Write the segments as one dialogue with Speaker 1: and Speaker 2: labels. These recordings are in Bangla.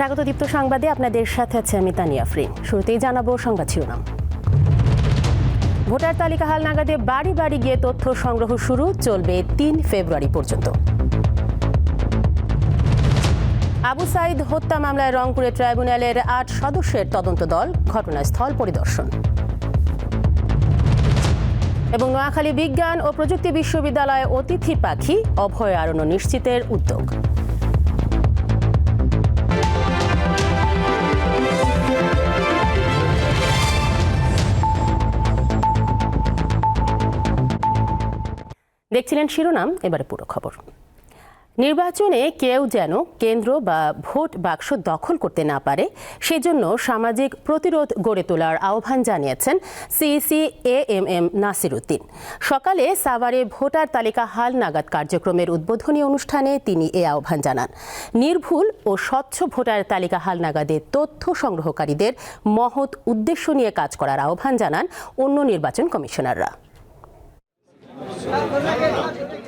Speaker 1: স্বাগত দীপ্ত সংবাদে। আপনাদের সাথে আছে আমি তানিয়া ফ্রিন শুরুতেই জানাব সংবাদ শিরোনাম। ভোটার তালিকা হাল নাগাদে বাড়ি বাড়ি গিয়ে তথ্য সংগ্রহ শুরু, চলবে তিন ফেব্রুয়ারি পর্যন্ত। আবু সাইদ হত্যা মামলায় রংপুরে ট্রাইব্যুনালের আট সদস্যের তদন্ত দল, ঘটনাস্থল পরিদর্শন। এবং নোয়াখালী বিজ্ঞান ও প্রযুক্তি বিশ্ববিদ্যালয়ে অতিথি পাখি, অভয়ারণ্য নিশ্চিতের উদ্যোগ। দেখছিলেন শিরোনাম, এবারে পুরো খবর। নির্বাচনে কেউ যেন কেন্দ্র বা ভোট বাক্স দখল করতে না পারে, সেজন্য সামাজিক প্রতিরোধ গড়ে তোলার আহ্বান জানিয়েছেন CEC A M M Nasir Uddin সকালে সাভারে ভোটার তালিকা হাল নাগাদ কার্যক্রমের উদ্বোধনী অনুষ্ঠানে তিনি এ আহ্বান জানান। নির্ভুল ও স্বচ্ছ ভোটার তালিকা হাল নাগাদে তথ্য সংগ্রহকারীদের মহৎ উদ্দেশ্য নিয়ে কাজ করার আহ্বান জানান অন্য নির্বাচন কমিশনাররা।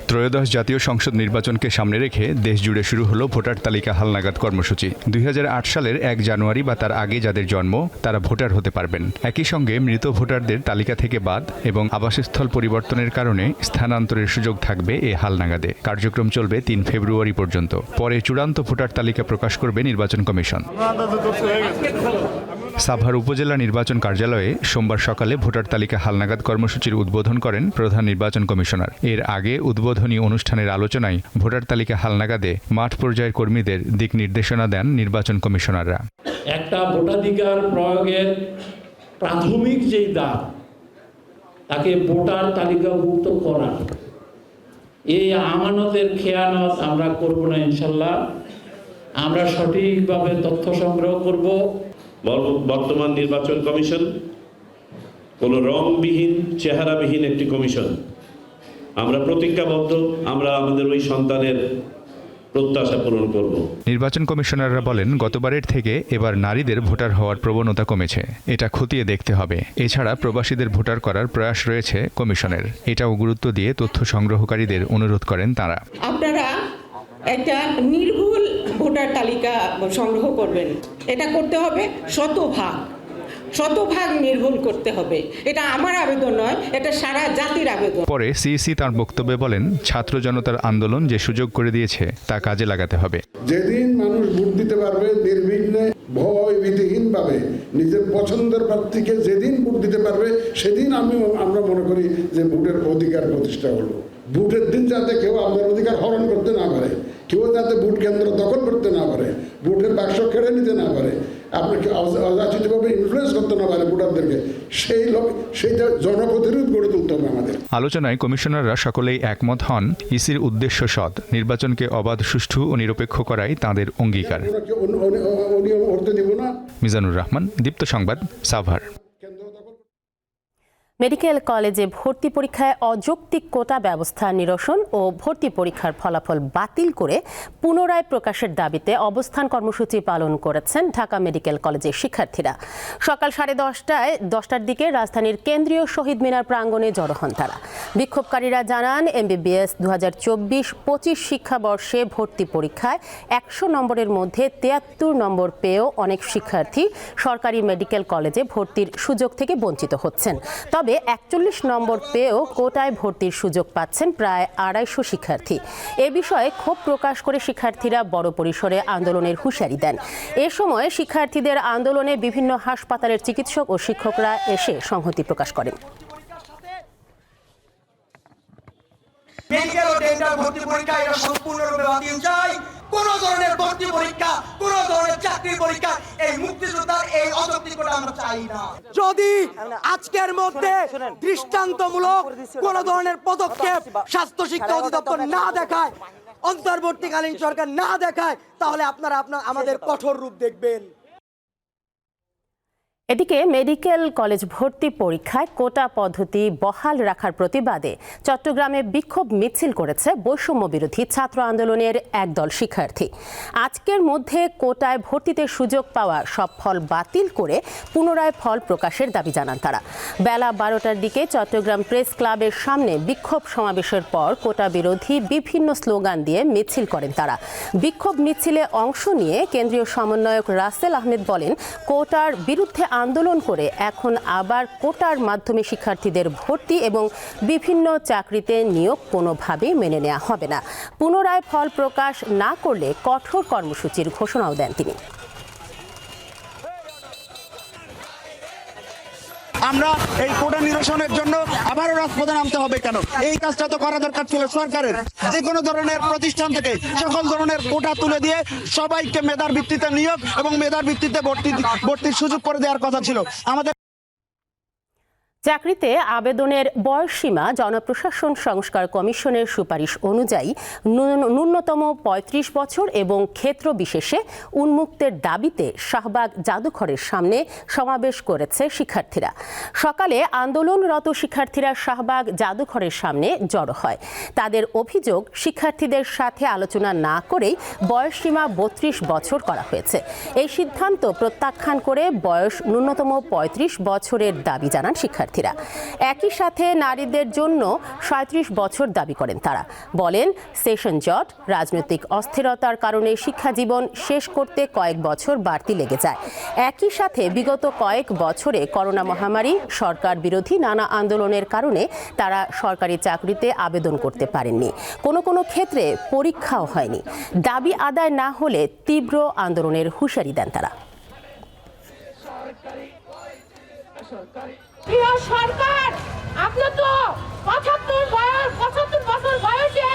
Speaker 2: ত্রয়োদশ জাতীয় সংসদ নির্বাচনকে সামনে রেখে দেশজুড়ে শুরু হলো ভোটার তালিকা হালনাগাদ কর্মসূচি। দুই হাজার আট সালের এক জানুয়ারি বা তার আগে যাদের জন্ম, তারা ভোটার হতে পারবেন। একই সঙ্গে মৃত ভোটারদের তালিকা থেকে বাদ এবং আবাসস্থল পরিবর্তনের কারণে স্থানান্তরের সুযোগ থাকবে এ হালনাগাদে। কার্যক্রম চলবে তিন ফেব্রুয়ারি পর্যন্ত। পরে চূড়ান্ত ভোটার তালিকা প্রকাশ করবে নির্বাচন কমিশন। সাভার উপজেলা নির্বাচন কার্যালয়ে সোমবার সকালে ভোটার তালিকা হালনাগাদ কর্মসূচির উদ্বোধন করেন প্রধান নির্বাচন কমিশনার। এর আগে উদ্বোধনী অনুষ্ঠানের আলোচনায় ভোটার তালিকা হালনাগাদে মাঠ পর্যায়ের কর্মীদের দিক নির্দেশনা দেন নির্বাচন কমিশনাররা।
Speaker 3: একটা ভোটাধিকার প্রয়োগের প্রাথমিক যেই দাগ, তাকে ভোটার তালিকাভুক্ত করা। এই আমানতের খেয়ানত আমরা করব না ইনশাল্লাহ। আমরা সঠিকভাবে তথ্য সংগ্রহ করব।
Speaker 4: বর্তমান নির্বাচন কমিশন কোনো রংবিহীন চেহারাবিহীন একটি কমিশন। আমরা প্রতিজ্ঞাবদ্ধ আমরা আমাদের ওই সন্তানের প্রত্যাশা পূরণ করব।
Speaker 2: নির্বাচন কমিশনাররা বলেন গতবারের থেকে এবার নারীদের ভোটার হওয়ার প্রবণতা কমেছে। এটা খতিয়ে দেখতে হবে। এছাড়া প্রবাসীদের ভোটার করার প্রয়াস রয়েছে কমিশনের। এটাও গুরুত্ব দিয়ে তথ্য সংগ্রহকারীদের অনুরোধ করেন তারা।
Speaker 5: আপনারা একটা নির্ভুল ভোটার তালিকা সংগ্রহ করবেন। এটা করতে হবে শতভাগ। শতভাগ নির্ভুল করতে হবে। এটা আমার আবেদন নয় এটা সারা জাতির আবেদন।
Speaker 2: পরে সিইসি তার বক্তব্যে বলেন ছাত্র জনতার আন্দোলন যে সুযোগ করে দিয়েছে তা কাজে লাগাতে হবে।
Speaker 6: যেদিন মানুষ ভোট দিতে পারবে নির্বিঘ্নে ভয় ভাবে নিজের পছন্দের প্রার্থীকে যেদিন ভোট দিতে পারবে সেদিন আমি আমরা মনে করি যে ভোটের অধিকার প্রতিষ্ঠা হলো। ভোটের দিন যাতে কেউ আমাদের অধিকার হরণ করতে না পারে। কেউ যাতে ভোট কেন্দ্র দখল করতে না পারে ভোটের বাক্স কেড়ে নিতে না পারে আপনাকে অযাচিতভাবে ইনফ্লুয়েন্স করতে না পারে ভোটারদেরকে সেই লোক সেইটা জনপ্রতিরোধ গড়ে তুলতে হবে আমাদের।
Speaker 2: আলোচনায় কমিশনাররা সকলেই একমত হন ইসির উদ্দেশ্য সৎ নির্বাচনকে অবাধ সুষ্ঠু ও নিরপেক্ষ করাই তাদের অঙ্গীকার। মিজানুর রহমান দীপ্ত সংবাদ সাভার।
Speaker 1: মেডিকেল কলেজে ভর্তি পরীক্ষায় অযৌক্তিক কোটা ব্যবস্থা নিরসন ও ভর্তি পরীক্ষার ফলাফল বাতিল করে পুনরায় প্রকাশের দাবিতে অবস্থান কর্মসূচি পালন করেছেন ঢাকা মেডিকেল কলেজের শিক্ষার্থীরা। সকাল সাড়ে দশটায় দশটার দিকে রাজধানীর কেন্দ্রীয় শহীদ মিনার প্রাঙ্গণে জড়ো হন তারা। বিক্ষোভকারীরা জানান, এমবিবিএস দু হাজার চব্বিশ পঁচিশ শিক্ষাবর্ষে ভর্তি পরীক্ষায় একশো নম্বরের মধ্যে তিয়াত্তর নম্বর পেয়েও অনেক শিক্ষার্থী সরকারি মেডিকেল কলেজে ভর্তির সুযোগ থেকে বঞ্চিত হচ্ছেন। তবে একচল্লিশ নম্বর পেয়েও কোটায় ভর্তির সুযোগ পাচ্ছেন প্রায় আড়াইশো শিক্ষার্থী। এ বিষয়ে ক্ষোভ প্রকাশ করে শিক্ষার্থীরা বড় পরিসরে আন্দোলনের হুঁশিয়ারি দেন। এ সময় শিক্ষার্থীদের আন্দোলনে বিভিন্ন হাসপাতালের চিকিৎসক ও শিক্ষকরা এসে সংহতি প্রকাশ করেন।
Speaker 7: মেডিকেল ও ডেন্টাল ভর্তি পরীক্ষা এটা সম্পূর্ণরূপে বাতিল চাই। কোন ধরনের ভর্তি পরীক্ষা কোন ধরনের চাকরি পরীক্ষা এই মুক্তিযোদ্ধার এই অযৌক্তিকতা আমরা চাই না।
Speaker 8: যদি আজকের মধ্যে দৃষ্টান্তমূলক কোন ধরনের পদক্ষেপ স্বাস্থ্য শিক্ষা অধিদপ্তর না দেখায় অন্তর্বর্তীকালীন সরকার না দেখায় তাহলে আপনারা আপনার আমাদের কঠোর রূপ দেখবেন।
Speaker 1: এদিকে মেডিকেল কলেজ ভর্তি পরীক্ষায় কোটা পদ্ধতি বহাল রাখার প্রতিবাদে চট্টগ্রামে বিক্ষোভ মিছিল করেছে বৈষম্য বিরোধী ছাত্র আন্দোলনের একদল শিক্ষার্থী। আজকের মধ্যে কোটায় ভর্তিতে সুযোগ পাওয়া সব ফল বাতিল করে পুনরায় ফল প্রকাশের দাবি জানান তারা। বেলা বারোটার দিকে চট্টগ্রাম প্রেস ক্লাবের সামনে বিক্ষোভ সমাবেশের পর কোটা বিরোধী বিভিন্ন স্লোগান দিয়ে মিছিল করেন তারা। বিক্ষোভ মিছিলে অংশ নিয়ে কেন্দ্রীয় সমন্বয়ক রাসেল আহমেদ বলেন, কোটার বিরুদ্ধে আন্দোলন করে এখন আবার কোটার মাধ্যমে শিক্ষার্থীদের ভর্তি এবং বিভিন্ন চাকরিতে নিয়োগ কোনোভাবেই মেনে নেওয়া হবে না। পুনরায় ফল প্রকাশ না করলে কঠোর কর্মসূচির ঘোষণাও দেন তিনি।
Speaker 9: আমরা এই কোটা নিরসনের জন্য আবারও রাজপথে নামতে হবে কেন? এই কাজটা তো করা দরকার ছিল সরকারের। যে কোনো ধরনের প্রতিষ্ঠান থেকে সকল ধরনের কোটা তুলে দিয়ে সবাইকে মেধার ভিত্তিতে নিয়োগ এবং মেধার ভিত্তিতে ভর্তি ভর্তির সুযোগ করে দেওয়ার কথা ছিল। আমাদের
Speaker 1: চাকরিতে আবেদনের বয়সসীমা জনপ্রশাসন সংস্কার কমিশনের সুপারিশ অনুযায়ী ন্যূনতম ৩৫ বছর এবং ক্ষেত্র বিশেষে উন্মুক্তের দাবিতে শাহবাগ জাদুঘরের সামনে সমাবেশ করেছে শিক্ষার্থীরা। সকালে আন্দোলনরত শিক্ষার্থীরা শাহবাগ জাদুঘরের সামনে জড়ো হয়। তাদের অভিযোগ, শিক্ষার্থীদের সাথে আলোচনা না করেই বয়সসীমা বত্রিশ বছর করা হয়েছে। এই সিদ্ধান্ত প্রত্যাখ্যান করে বয়স ন্যূনতম ৩৫ বছরের দাবি জানান শিক্ষার্থীরা। একই সাথে নারীদের জন্য সাঁত্রিশ বছর দাবি করেন তারা। বলেন, সেশন জট, রাজনৈতিক অস্থিরতার কারণে শিক্ষা জীবন শেষ করতে কয়েক বছর বাড়তি লেগে যায়। একই সাথে বিগত কয়েক বছরে করোনা মহামারী, সরকার বিরোধী নানা আন্দোলনের কারণে তারা সরকারি চাকরিতে আবেদন করতে পারেননি। কোনো কোনো ক্ষেত্রে পরীক্ষাও হয়নি। দাবি আদায় না হলে তীব্র আন্দোলনের হুঁশিয়ারি দেন তারা।
Speaker 10: প্রিয় সরকার! আপনি তো পঁচাত্তর বয়স, পঁচাত্তর বছর বয়সে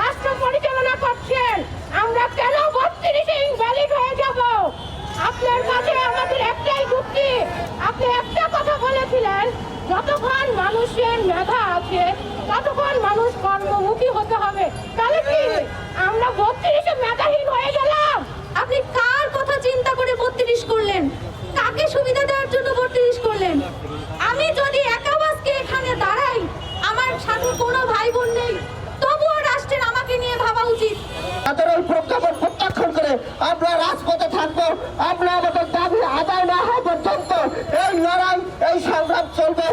Speaker 10: রাষ্ট্র পরিচালনা করছেন। আমরা কেন বত্রিশে ইনভ্যালিড হয়ে যাব? আপনার কাছে আমাদের একটাই যুক্তি। আপনি একটা কথা বলেছিলেন, যতক্ষণ মানুষের মেধা আছে, ততক্ষণ মানুষ কর্মমুখী হতে হবে। তাহলে কি? আমরা বত্রিশে মেধাহীন হয়ে গেলাম
Speaker 11: আপনি কার কথা চিন্তা করে বত্রিশ করলেন কাকে সুবিধা দেওয়ার জন্য বত্রিশ করলেন আমি যদি একা আজকে এখানে দাঁড়াই আমার সাথে কোনো ভাই বোন নেই তবুও রাষ্ট্রের আমাকে নিয়ে ভাবা উচিত
Speaker 8: সাধারণ প্রজ্ঞাপন প্রত্যাখ্যান করে আমরা রাজপথে থাকব আমরা আমাদের দাবি আদায় না হওয়া পর্যন্ত এই লড়াই এই সংগ্রাম চলবে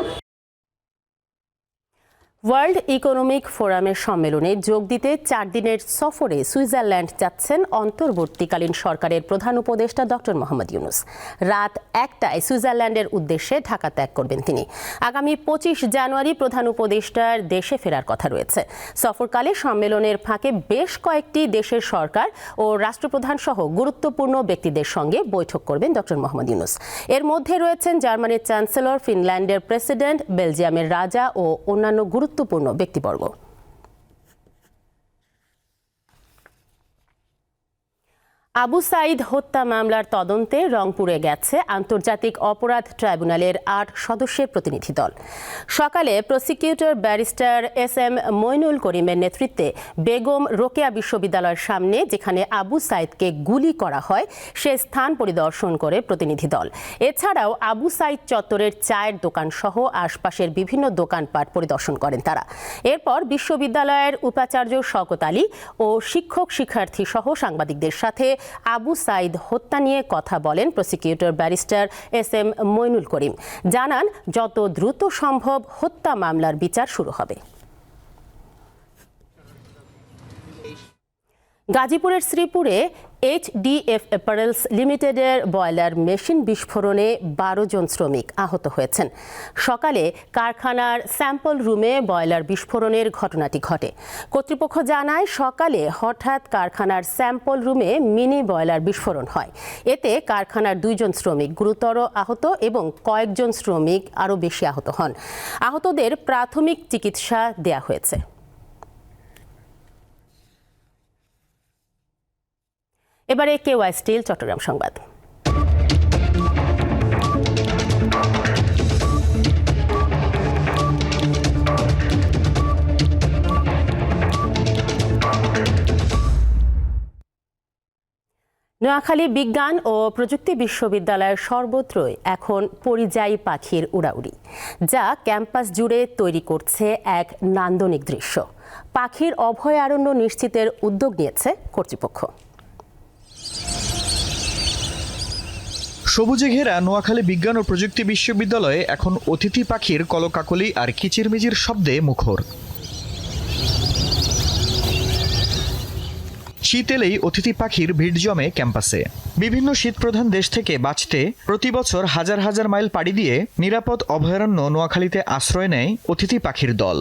Speaker 1: ওয়ার্ল্ড ইকোনমিক ফোরামের সম্মেলনে যোগ দিতে চার দিনের সফরে সুইজারল্যান্ড যাচ্ছেন অন্তর্বর্তীকালীন সরকারের প্রধান উপদেষ্টা ডক্টর মোহাম্মদ ইউনুস। রাত একটায় সুইজারল্যান্ডের উদ্দেশ্যে ঢাকা ত্যাগ করবেন তিনি। আগামী পঁচিশ জানুয়ারি প্রধান উপদেষ্টার দেশে ফেরার কথা রয়েছে। সফরকালে সম্মেলনের ফাঁকে বেশ কয়েকটি দেশের সরকার ও রাষ্ট্রপ্রধান সহ গুরুত্বপূর্ণ ব্যক্তিদের সঙ্গে বৈঠক করবেন ডক্টর মোহাম্মদ ইউনুস। এর মধ্যে রয়েছেন জার্মানির চ্যান্সেলর, ফিনল্যান্ডের প্রেসিডেন্ট, বেলজিয়ামের রাজা ও অন্যান্য গুরুত্বপূর্ণ ব্যক্তিবর্গ আবু সাইদ হত্যা মামলার তদন্তে রংপুরে গেছে আন্তর্জাতিক অপরাধ ট্রাইব্যুনালের আট সদস্যের প্রতিনিধি দল। সকালে prosecutor barrister S M Moinul করিমের নেতৃত্বে বেগম রোকেয়া বিশ্ববিদ্যালয়ের সামনে, যেখানে আবু সাইদকে গুলি করা হয়, সে স্থান পরিদর্শন করে প্রতিনিধি দল। এছাড়াও আবু সাইদ চত্বরের চায়ের দোকান সহ আশপাশের বিভিন্ন দোকানপাট পরিদর্শন করেন তারা। এরপর বিশ্ববিদ্যালয়ের উপাচার্য শওকত আলী ও শিক্ষক শিক্ষার্থী সহ সাংবাদিকদের সাথে আবু সাইদ হত্যা নিয়ে কথা বলেন prosecutor barrister S M Moinul Karim. জানান, যত দ্রুত সম্ভব হত্যা মামলার বিচার শুরু হবে। গাজীপুরের শ্রীপুরে এইচডিএফ অ্যাপারেলস লিমিটেডের বয়লার মেশিন বিস্ফোরণে বারো জন শ্রমিক আহত হয়েছেন। সকালে কারখানার স্যাম্পল রুমে বয়লার বিস্ফোরণের ঘটনাটি ঘটে। কর্তৃপক্ষ জানায়, সকালে হঠাৎ কারখানার স্যাম্পল রুমে মিনি বয়লার বিস্ফোরণ হয়। এতে কারখানার দুইজন শ্রমিক গুরুতর আহত এবং কয়েকজন শ্রমিক আরও বেশি আহত হন। আহতদের প্রাথমিক চিকিৎসা দেয়া হয়েছে। এবারে কে ওয়াই স্টিল, চট্টগ্রাম সংবাদ। নোয়াখালী বিজ্ঞান ও প্রযুক্তি বিশ্ববিদ্যালয়ের সর্বত্রই এখন পরিযায়ী পাখির উড়াউড়ি, যা ক্যাম্পাস জুড়ে তৈরি করছে এক নান্দনিক দৃশ্য। পাখির অভয়ারণ্য নিশ্চিতের উদ্যোগ নিয়েছে কর্তৃপক্ষ।
Speaker 12: সবুজে ঘেরা নোয়াখালী বিজ্ঞান ও প্রযুক্তি বিশ্ববিদ্যালয়ে এখন অতিথি পাখির কলকাকলি আর কিচিরমিচির শব্দে মুখর। শীত এলেই অতিথি পাখির ভিড় জমে ক্যাম্পাসে। বিভিন্ন শীতপ্রধান দেশ থেকে বাঁচতে প্রতি বছর হাজার হাজার মাইল পাড়ি দিয়ে নিরাপদ অভয়ারণ্য নোয়াখালীতে আশ্রয় নেয় অতিথি পাখির দল।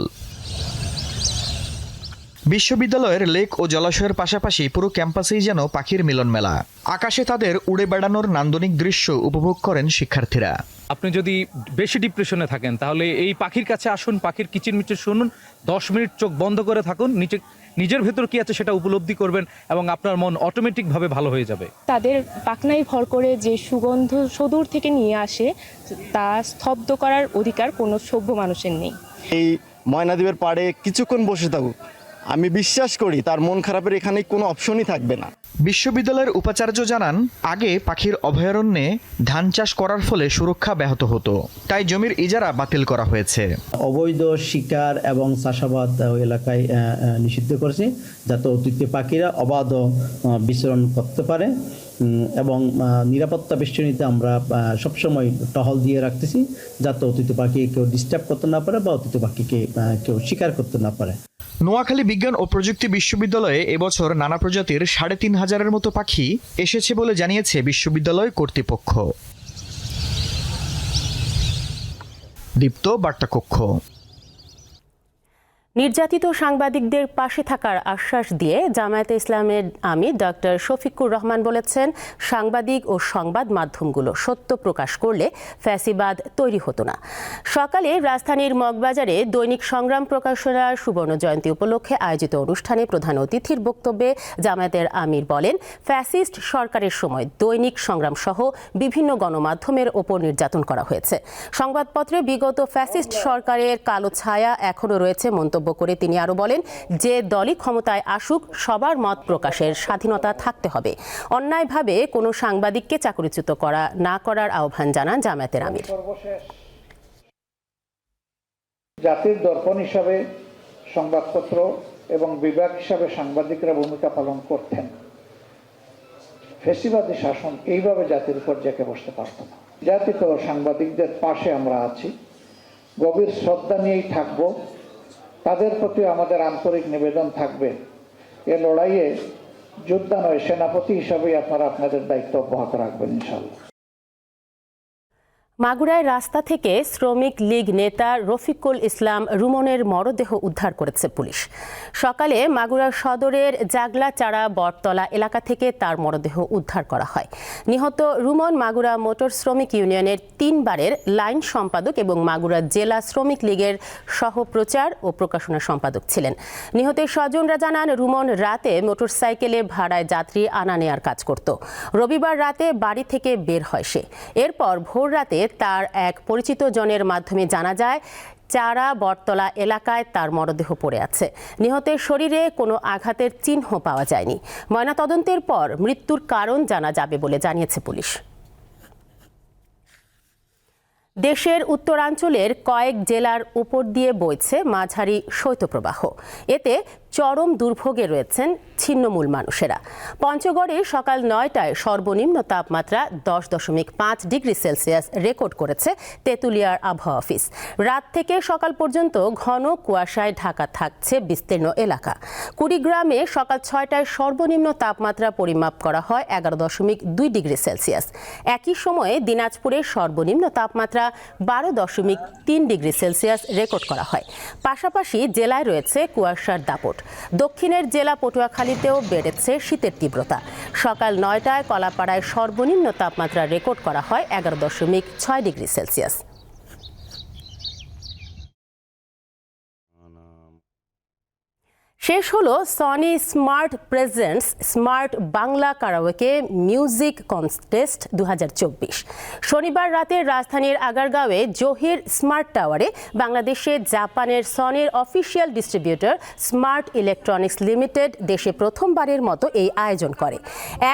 Speaker 12: বিশ্ববিদ্যালয়ের লেক ও জলাশয়ের পাশাপাশি পুরো ক্যাম্পাসেই যেন পাখির মিলন মেলা। আকাশে তাদের উড়ে বেড়ানোর নান্দনিক দৃশ্য উপভোগ করেন শিক্ষার্থীরা।
Speaker 13: আপনি যদি বেশি ডিপ্রেশনে থাকেন তাহলে এই পাখির কাছে আসুন পাখির কিচিরমিচির শুনুন দশ মিনিট চোখ বন্ধ করে থাকুন নিচে নিজের ভেতর কি আছে সেটা উপলব্ধি করবেন এবং আপনার মন অটোমেটিকভাবে ভালো হয়ে যাবে।
Speaker 14: তাদের পাখনায় ভর করে যে সুগন্ধ সদূর থেকে নিয়ে আসে তা স্তব্ধ করার অধিকার কোনো সভ্য মানুষের নেই।
Speaker 9: এই ময়নাদ্বীপের পাড়ে কিছুক্ষণ বসে থাকুক। আমি বিশ্বাস করি তার মন খারাপের এখানে কোনো অপশনই থাকবে না।
Speaker 12: বিশ্ববিদ্যালয়ের উপাচার্য জানান আগে পাখির অভয়ারণ্যে ধান চাষ করার ফলে সুরক্ষা ব্যাহত হতো। তাই জমির ইজারা বাতিল করা হয়েছে।
Speaker 15: অবৈধ শিকার এবং চাষাবাদ ওই এলাকায় নিষিদ্ধ করেছে যাতে অতিথি পাখিরা অবাধ বিচরণ করতে পারে। এবং নিরাপত্তা বেষ্টনীতে আমরা সবসময় টহল দিয়ে রাখতেছি যাতে অতিথি পাখি কেউ ডিস্টার্ব করতে না পারে বা অতিথি পাখিকে কেউ শিকার করতে না পারে।
Speaker 12: নোয়াখালী বিজ্ঞান ও প্রযুক্তি বিশ্ববিদ্যালয়ে এবছর নানা প্রজাতির সাড়ে তিন হাজারের মতো পাখি এসেছে বলে জানিয়েছে বিশ্ববিদ্যালয় কর্তৃপক্ষ। দীপ্ত বার্তাকক্ষ।
Speaker 1: নির্যাতিত সাংবাদিকদের পাশে থাকার আশ্বাস দিয়ে জামায়াতে ইসলামের আমি ডক্টর শফিকুর রহমান বলেছেন, সাংবাদিক ও সংবাদ মাধ্যমগুলো সত্য প্রকাশ করলে ফ্যাসিবাদ তৈরি হতো না। সকালে রাজধানীর মগবাজারে দৈনিক সংগ্রাম প্রকাশনার সুবর্ণ জয়ন্তী উপলক্ষে আয়োজিত অনুষ্ঠানে প্রধান অতিথির বক্তব্যে জামায়াতের আমির বলেন, ফ্যাসিস্ট সরকারের সময় দৈনিক সংগ্রাম সহ বিভিন্ন গণমাধ্যমের ওপর নির্যাতন করা হয়েছে। সংবাদপত্রে বিগত ফ্যাসিস্ট সরকারের কালো ছায়া এখনও রয়েছে মন্তব্য করে তিনি আরও বলেন, যে দলই ক্ষমতায় আসুক, সবার মত প্রকাশের স্বাধীনতা থাকতে হবে। অন্যায়ভাবে কোনো সাংবাদিককে চাকরিচ্যুত করা, না করার আহ্বান জানান জামায়াতের আমির।
Speaker 16: জাতির দর্পণ হিসাবে সংবাদপত্র এবং বিভাগ হিসাবে সাংবাদিকরা ভূমিকা পালন করতেন। ফেসিবাদী শাসন এইভাবে জাতির উপর জেঁকে বসতে পারত না। জাতিত সাংবাদিকদের পাশে আমরা আছি। গভীর শ্রদ্ধা নিয়েই থাকব। তাদের প্রতি আমাদের আন্তরিক নিবেদন থাকবে। এ লড়াইয়ে যোদ্ধা নয়, সেনাপতি হিসাবেই আপনারা আপনাদের দায়িত্ব অব্যাহত রাখবেন ইনশাল্লাহ
Speaker 1: মাগুরায় রাস্তা থেকে শ্রমিক লীগ নেতা রফিকুল ইসলাম রুমনের মরদেহ উদ্ধার করেছে পুলিশ। সকালে মাগুরা সদরের জাগলাচাড়া বটতলা এলাকা থেকে তার মরদেহ উদ্ধার করা হয়। নিহত রুমন মাগুরা মোটর শ্রমিক ইউনিয়নের তিনবারের লাইন সম্পাদক এবং মাগুরা জেলা শ্রমিক লীগের সহপ্রচার ও প্রকাশনা সম্পাদক ছিলেন। নিহতের স্বজনরা জানান, রুমন রাতে মোটরসাইকেলে ভাড়ায় যাত্রী আনা নেয়ার কাজ করত। রবিবার রাতে বাড়ি থেকে বের হয় সে। এরপর ভোর রাতে তার এক পরিচিত জনের মাধ্যমে জানা যায়, চারা বটতলা এলাকায় তার মরদেহ পড়ে আছে। নিহতের শরীরে কোনো আঘাতের চিহ্ন পাওয়া যায়নি। ময়নাতদন্তের পর মৃত্যুর কারণ জানা যাবে বলে জানিয়েছে পুলিশ। দেশের উত্তরাঞ্চলের কয়েক জেলার উপর দিয়ে বইছে মাঝারি শৈত্যপ্রবাহ। এতে চরম দুর্ভোগে রয়েছেন ছিন্নমূল মানুষেরা। পঞ্চগড়ে সকাল নয়টায় সর্বনিম্ন তাপমাত্রা দশ দশমিক পাঁচ ডিগ্রি সেলসিয়াস রেকর্ড করেছে তেঁতুলিয়ার আবহাওয়া অফিস। রাত থেকে সকাল পর্যন্ত ঘন কুয়াশায় ঢাকা থাকছে বিস্তীর্ণ এলাকা। কুড়িগ্রামে সকাল ছয়টায় সর্বনিম্ন তাপমাত্রা পরিমাপ করা হয় এগারো দশমিক দুই ডিগ্রি সেলসিয়াস। একই সময়ে দিনাজপুরে সর্বনিম্ন তাপমাত্রা বারো দশমিক তিন ডিগ্রি সেলসিয়াস রেকর্ড করা হয়। পাশাপাশি জেলায় রয়েছে কুয়াশার দাপট। দক্ষিণের জেলা পটুয়াখালীতেও বেড়েছে শীতের তীব্রতা। সকাল নয়টায় কলাপাড়ায় সর্বনিম্ন তাপমাত্রা রেকর্ড করা হয় এগারো দশমিক ছয় ডিগ্রি সেলসিয়াস। শেষ হলো Sony smart presents smart Bangla karaoke music contest দু হাজার চব্বিশ। শনিবার রাতে রাজধানীর আগারগাঁওয়ে জহির স্মার্ট টাওয়ারে বাংলাদেশে জাপানের সনির official distributor smart electronics limited দেশে প্রথমবারের মতো এই আয়োজন করে।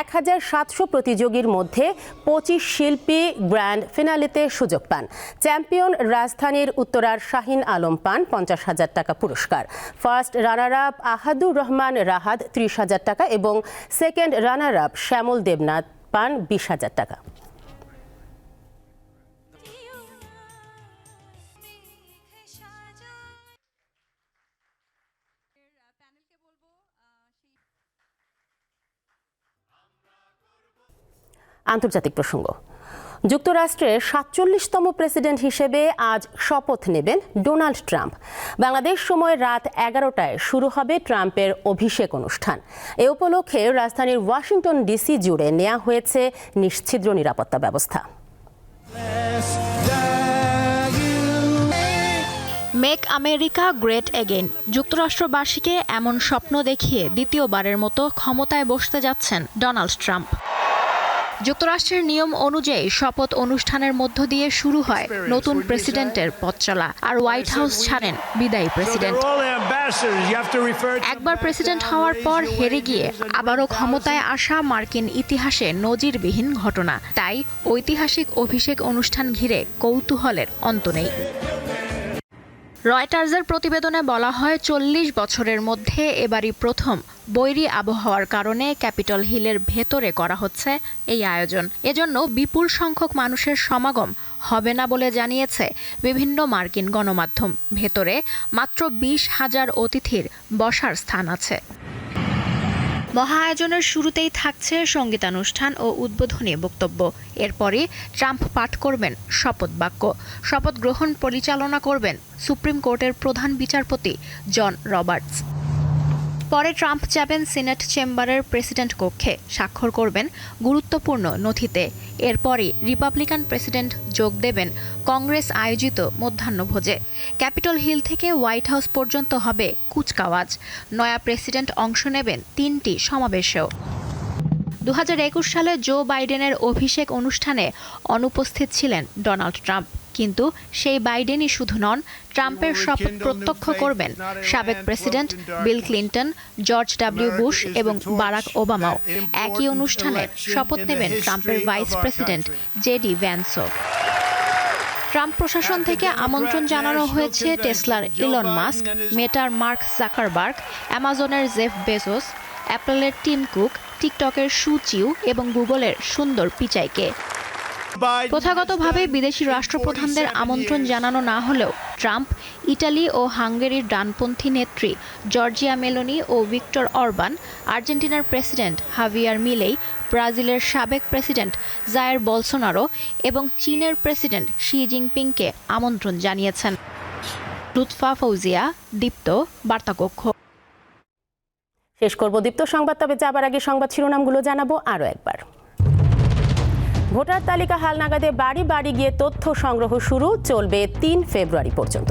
Speaker 1: এক হাজার সাতশো প্রতিযোগীর মধ্যে পঁচিশ শিল্পী গ্র্যান্ড ফিনালিতে সুযোগ পান। চ্যাম্পিয়ন রাজধানীর উত্তরার শাহিন আলম পান পঞ্চাশ হাজার টাকা পুরস্কার। First runner up Ahadur Rahman Rahat ত্রিশ হাজার টাকা এবং second runner up Shyamal Debnath পান বিশ হাজার টাকা। আন্তর্জাতিক প্রসঙ্গ। যুক্তরাষ্ট্রের সাতচল্লিশতম প্রেসিডেন্ট হিসেবে আজ শপথ নেবেন ডোনাল্ড ট্রাম্প। বাংলাদেশ সময় রাত এগারোটায় শুরু হবে ট্রাম্পের অভিষেক অনুষ্ঠান। এ উপলক্ষে রাজধানীর ওয়াশিংটন ডিসি জুড়ে নেওয়া হয়েছে নিশ্ছিদ্র নিরাপত্তা ব্যবস্থা।
Speaker 17: মেক আমেরিকা গ্রেট এগেন যুক্তরাষ্ট্রবাসীকে এমন স্বপ্ন দেখিয়ে দ্বিতীয়বারের মতো ক্ষমতায় বসতে যাচ্ছেন ডোনাল্ড ট্রাম্প। যুক্তরাষ্ট্রের নিয়ম অনুযায়ী শপথ অনুষ্ঠানের মধ্য দিয়ে শুরু হয় নতুন প্রেসিডেন্টের পথ চলা। আর হোয়াইট হাউস ছাড়েন বিদায়ী প্রেসিডেন্ট। একবার প্রেসিডেন্ট হওয়ার পর হেরে গিয়ে আবারও ক্ষমতায় আসা মার্কিন ইতিহাসে নজিরবিহীন ঘটনা। তাই ঐতিহাসিক অভিষেক অনুষ্ঠান ঘিরে কৌতূহলের অন্ত নেই। রয়টার্সের প্রতিবেদনে বলা হয়, চল্লিশ বছরের মধ্যে এবারই প্রথম বৈরি আবহাওয়ার কারণে ক্যাপিটল হিলের ভেতরে করা হচ্ছে এই আয়োজন। এজন্য বিপুল সংখ্যক মানুষের সমাগম হবে না বলে জানিয়েছে বিভিন্ন মার্কিন গণমাধ্যম। ভেতরে মাত্র বিশ হাজার অতিথির বসার স্থান আছে। মহা আয়োজনের শুরুতেই থাকছে সঙ্গীতানুষ্ঠান ও উদ্বোধনী বক্তব্য। এরপরে ট্রাম্প পাঠ করবেন শপথ বাক্য। শপথ গ্রহণ পরিচালনা করবেন সুপ্রিম কোর্টের প্রধান বিচারপতি জন রবার্টস। পরে ট্রাম্প যাবেন সিনেট চেম্বারের প্রেসিডেন্ট কক্ষে। স্বাক্ষর করবেন গুরুত্বপূর্ণ নথিতে। এরপরই রিপাবলিকান প্রেসিডেন্ট যোগ দেবেন কংগ্রেস আয়োজিত মধ্যাহ্নভোজে। ক্যাপিটল হিল থেকে হোয়াইট হাউস পর্যন্ত হবে কুচকাওয়াজ। নয়া প্রেসিডেন্ট অংশ নেবেন তিনটি সমাবেশেও। দু হাজার একুশ সালে জো বাইডেনের অভিষেক অনুষ্ঠানে অনুপস্থিত ছিলেন ডোনাল্ড ট্রাম্প। কিন্তু সেই বাইডেনই শুধু নন ট্রাম্পের শপথ প্রত্যক্ষ করবেন সাবেক president Bill Clinton George W Bush এবং বারাক ওবামাও একই অনুষ্ঠানে শপথ নেবেন ট্রাম্পের ভাইস প্রেসিডেন্ট জেডি ভ্যান্সো। ট্রাম্প প্রশাসন থেকে আমন্ত্রণ জানানো হয়েছে টেসলার ইলন মাস্ক মেটার মার্ক জাকারবার্গ অ্যামাজনের জেফ বেজোস অ্যাপলের টিম কুক টিকটকের সু চিউ এবং গুগলের সুন্দর পিচাইকে। প্রথাগতভাবে বিদেশি রাষ্ট্রপ্রধানদের আমন্ত্রণ জানানো না হলেও ট্রাম্প ইটালি ও হাঙ্গেরির ডানপন্থী নেত্রী জর্জিয়া মেলোনি ও ভিক্টর অরবান আর্জেন্টিনার প্রেসিডেন্ট হাভিয়ার মিলেই ব্রাজিলের সাবেক প্রেসিডেন্ট জায়ের বলসোনারো এবং চীনের প্রেসিডেন্ট শি জিনপিংকে আমন্ত্রণ জানিয়েছেন। লুৎফা ফৌজিয়া দীপ্ত বার্তাকক্ষ।
Speaker 1: শেষ করব দীপ্ত সংবাদ তবে যাবার আগে সংবাদ শিরোনামগুলো জানাব আরও একবার। ভোটার তালিকা হালনাগাদে বাড়ি বাড়ি গিয়ে তথ্য সংগ্রহ শুরু চলবে তিন ফেব্রুয়ারি পর্যন্ত।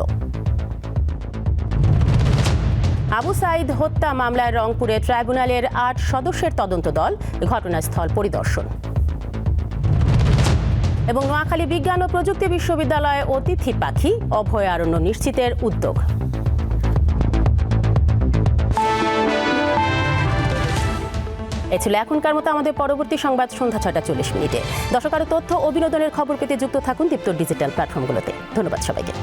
Speaker 1: আবু সাইদ হত্যা মামলায় রংপুরে ট্রাইব্যুনালের আট সদস্যের তদন্ত দল ঘটনাস্থল পরিদর্শন। এবং নোয়াখালী বিজ্ঞান ও প্রযুক্তি বিশ্ববিদ্যালয়ে অতিথি পাখি, অভয়ারণ্য নিশ্চিতের উদ্যোগ। এ ছিল এখনকার মতো আমাদের পরবর্তী সংবাদ সন্ধ্যা ছটা চল্লিশ মিনিটে। দর্শক আরও তথ্য ও বিনোদনের খবর পেতে যুক্ত থাকুন দীপ্ত ডিজিটাল প্ল্যাটফর্মগুলোতে। ধন্যবাদ সবাইকে।